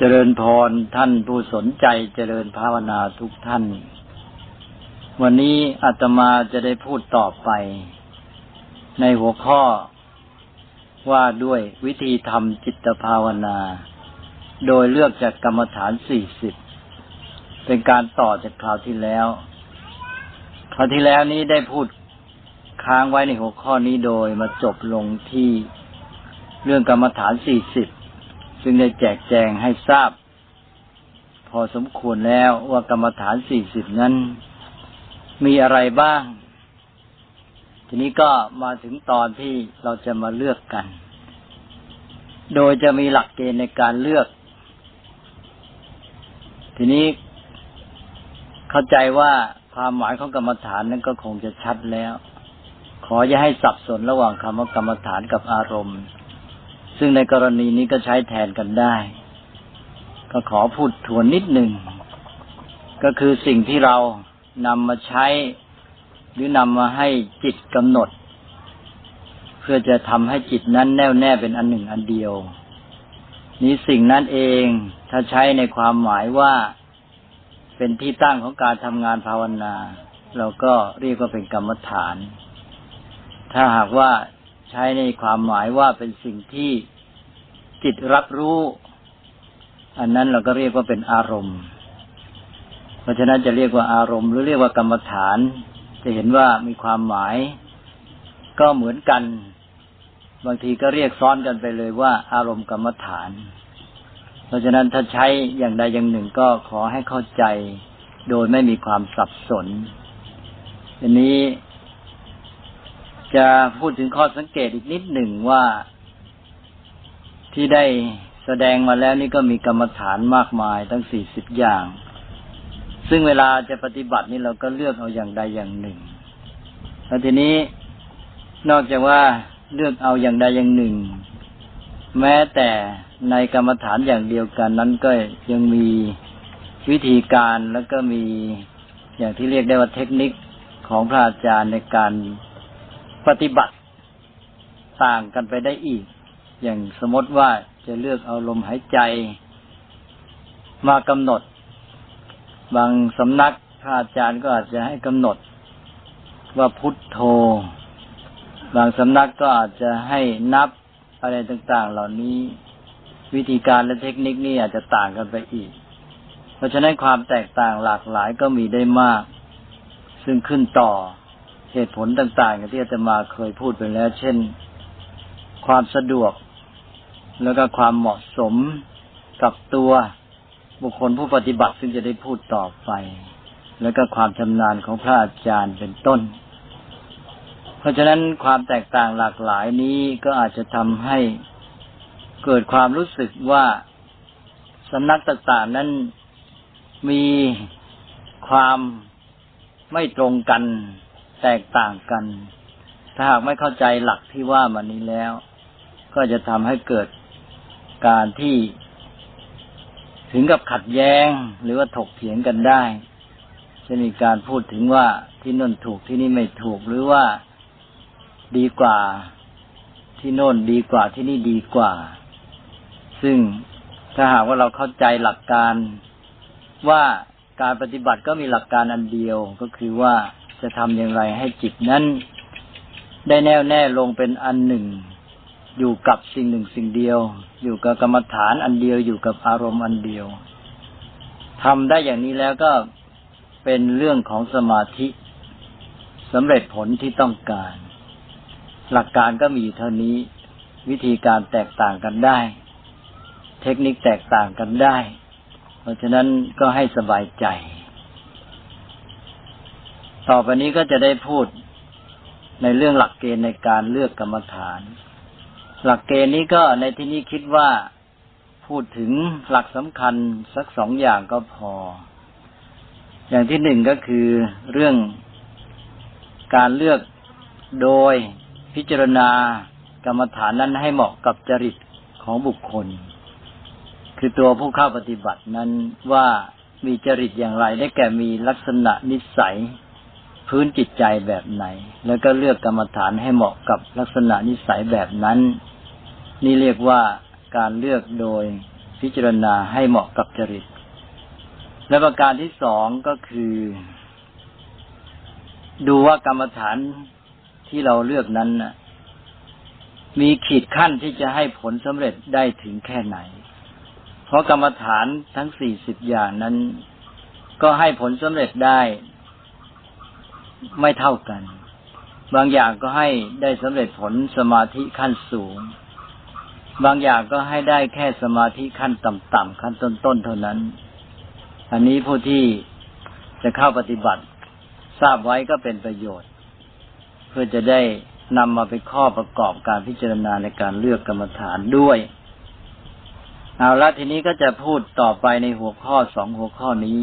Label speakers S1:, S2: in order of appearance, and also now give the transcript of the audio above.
S1: เจริญพรท่านผู้สนใจเจริญภาวนาทุกท่าน วันนี้อาตมาจะได้พูดต่อไป ในหัวข้อ ว่าด้วยวิธีทำจิตภาวนา โดยเลือกจากกรรมฐานสี่สิบเป็นการต่อจากคราวที่แล้ว คราวที่แล้วนี้ได้พูดค้างไว้ในหัวข้อนี้โดยมาจบลงที่เรื่องกรรมฐานสี่สิบ ซึ่งได้แจกแจงให้ทราบ พอสมควรแล้วว่ากรรมฐานสี่สิบนั้น มีอะไรบ้าง ทีนี้ก็มาถึงตอนที่เราจะมาเลือกกัน โดยจะมีหลักเกณฑ์ในการเลือก ทีนี้เข้าใจว่าความหมายของกรรมฐานนั้นก็คงจะชัดแล้ว ขออย่าให้สับสนระหว่างคำว่ากรรมฐานกับอารมณ์ ซึ่งในกรณีนี้ก็ใช้แทนกันได้ ก็ขอพูดทวนนิดหนึ่ง ก็คือสิ่งที่เรานำมาใช้ หรือนำมาให้จิตกำหนด เพื่อจะทำให้จิตนั้นแน่วแน่เป็นอันหนึ่งอันเดียว นี้สิ่งนั้นเองถ้าใช้ในความหมายว่าเป็นที่ตั้งของการทำงานภาวนา เราก็เรียกว่าเป็นกรรมฐาน ถ้าหากว่า ใช้ในความหมายว่าเป็นสิ่งที่จิตรับรู้ อันนั้นเราก็เรียกว่าเป็นอารมณ์ เพราะฉะนั้นจะเรียกว่าอารมณ์หรือเรียกว่ากรรมฐาน จะเห็นว่ามีความหมาย ก็เหมือนกัน บางทีก็เรียกซ้อนกันไปเลยว่า อารมณ์กรรมฐาน เพราะฉะนั้นถ้าใช้อย่างใดอย่างหนึ่งก็ขอให้เข้าใจ โดยไม่มีความสับสนอันนี้ จะพูดถึงข้อสังเกตอีกนิดหนึ่งว่าที่ได้แสดงมาแล้วนี่ก็มีกรรมฐานมากมายทั้งสี่สิบอย่าง ซึ่งเวลาจะปฏิบัตินี่เราก็เลือกเอาอย่างใดอย่างหนึ่งแล้วทีนี้นอกจากว่าเลือกเอาอย่างใดอย่างหนึ่ง แม้แต่ในกรรมฐานอย่างเดียวกัน นั้นก็ยังมีวิธีการแล้วก็มีอย่างที่เรียกได้ว่าเทคนิคของพระอาจารย์ในการ ปฏิบัติต่างกันไปได้อีก อย่างสมมติว่าจะเลือกเอาลมหายใจ มากำหนด บางสำนักพระอาจารย์ก็อาจจะให้กำหนด ว่าพุทโธ บางสำนักก็อาจจะให้นับอะไรต่าง ๆ เหล่านี้ วิธีการและเทคนิคนี่อาจจะต่างกันไปอีก เพราะฉะนั้นความแตกต่างหลากหลายก็มีได้มาก ซึ่งขึ้นต่อ เหตุผลต่างๆที่อาจารมาเคยพูดไปแล้ว เช่น ความสะดวก แล้วก็ความเหมาะสมกับตัวบุคคลผู้ปฏิบัติซึ่งจะได้พูดต่อไป แล้วก็ความชำนาญของพระอาจารย์เป็นต้น เพราะฉะนั้นความแตกต่างหลากหลายนี้ก็อาจจะทำให้เกิดความรู้สึกว่าสำนักต่างๆนั้นมีความไม่ตรงกัน แตกต่างกัน ถ้าหากไม่เข้าใจหลักที่ว่ามานี้แล้ว ก็จะทำให้เกิดการที่ ถึงกับขัดแย้งหรือว่าถกเถียงกันได้ จะมีการพูดถึงว่าที่น่นถูกที่นี่ไม่ถูกหรือว่าดีกว่าที่โน่นดีกว่าที่นี่ดีกว่า ซึ่งถ้าหากว่าเราเข้าใจหลักการว่าการปฏิบัติก็มีหลักการอันเดียวก็คือว่า จะทำอย่างไรให้จิตนั้น ได้แน่วแน่ลงเป็นอันหนึ่ง อยู่กับสิ่งหนึ่งสิ่งเดียว อยู่กับกรรมฐานอันเดียวอยู่กับอารมณ์อันเดียวทำได้อย่างนี้แล้วก็เป็นเรื่องของสมาธิสำเร็จผลที่ต้องการ หลักการก็มีเท่านี้ วิธีการแตกต่างกันได้ เทคนิคแตกต่างกันได้ เพราะฉะนั้นก็ให้สบายใจ ต่อไปนี้ก็จะได้พูดในเรื่องหลักเกณฑ์ในการเลือกกรรมฐาน หลักเกณฑ์นี้ก็ในที่นี้คิดว่าพูดถึงหลักสำคัญสักสองอย่างก็พอ อย่างที่หนึ่งก็คือเรื่องการเลือกโดยพิจารณากรรมฐานนั้นให้เหมาะกับจริตของบุคคล คือตัวผู้เข้าปฏิบัตินั้นว่ามีจริตอย่างไร ได้แก่มีลักษณะนิสัย พื้นจิตใจแบบไหน แล้วก็เลือกกรรมฐานให้เหมาะกับลักษณะนิสัยแบบนั้น นี่เรียกว่าการเลือกโดยพิจารณาให้เหมาะกับจริต และประการที่สองก็คือ ดูว่ากรรมฐานที่เราเลือกนั้นนะมีขีดขั้นที่จะให้ผลสำเร็จได้ถึงแค่ไหน เพราะกรรมฐานทั้งสี่สิบอย่างนั้น ก็ให้ผลสำเร็จได้ ไม่เท่ากัน บางอย่างก็ให้ได้สำเร็จผลสมาธิขั้นสูง บางอย่างก็ให้ได้แค่สมาธิขั้นต่ำๆขั้นต้นๆเท่านั้น อันนี้ผู้ที่จะเข้าปฏิบัติ ทราบไว้ก็เป็นประโยชน์ เพื่อจะได้นำมาเป็นข้อประกอบการพิจารณาในการเลือกกรรมฐานด้วยเอาละทีนี้ก็จะพูดต่อไปในหัวข้อสองหัวข้อนี้